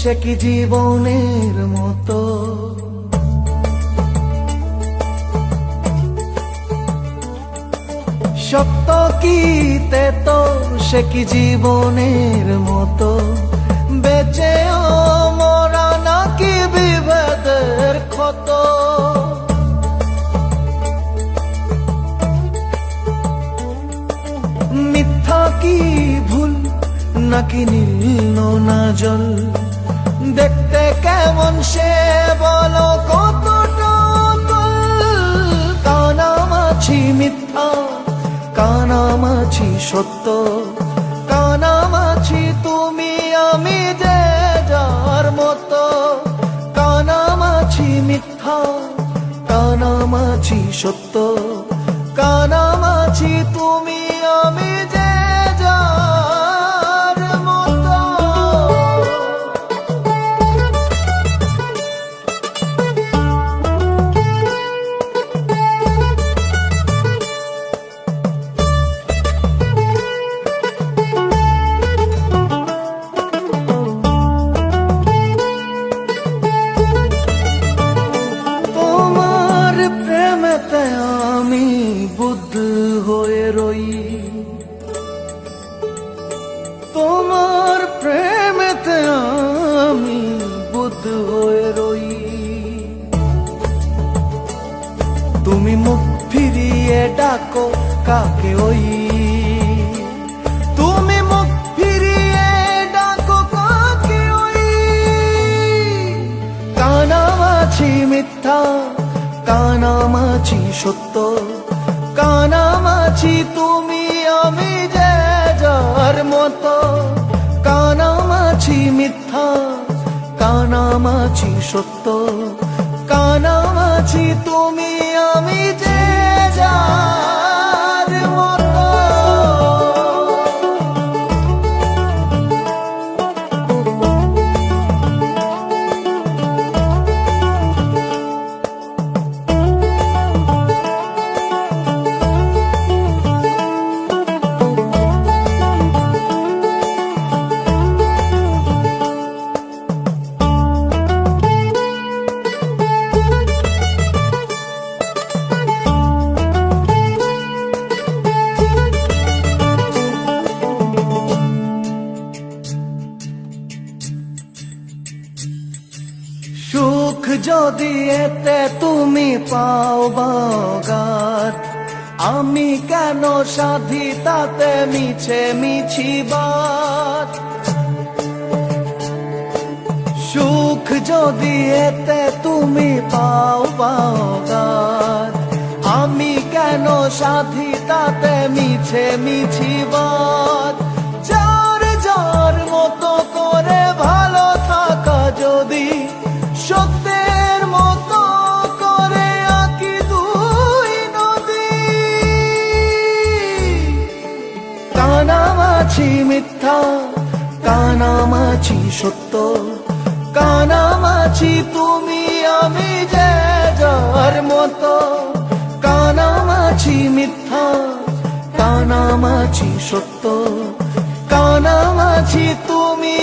সে কি জীবনের মতো? সত্য কি তেত? সে কি জীবনের মতো? বেঁচে মরা নাকি বিভেদের ক্ষত? মিথ্যা কি ভুল? নাকি নীল না জল দেখতে কেমন সে বলো, কতটা কানামাছি মিথ্যা, কানামাছি সত্য, কানামাছি তুমি আমি যে যার মতো, কানামাছি মিথ্যা, কানামাছি সত্য। তুমি মুখ ফিরিয়ে ডাকো, কাকে ওই? তুমি মুখ ফিরিয়ে ডাকো, কাকে ওই? কানামাছি মিথ্যা, কানামাছি সত্য, কানামাছি তুমি আমি যে যার মতো, কানামাছি মিথ্যা, কানামাছি সত্য কানামাছি তুমি আমি যে যার এতে তুমি পাও বাগাত। আমি কেন সাধি তাতে মিছে মিছি বাত সুখ যদি এতে তুমি পাও বাগাত, আমি কেন সাধি তাতে মিছে মিছি বাত কানামাছি সত্য কানামাছি তুমি আমি যে যার মতো। কানামাছি মিথ্যা কানামাছি সত্য কানামাছি তুমি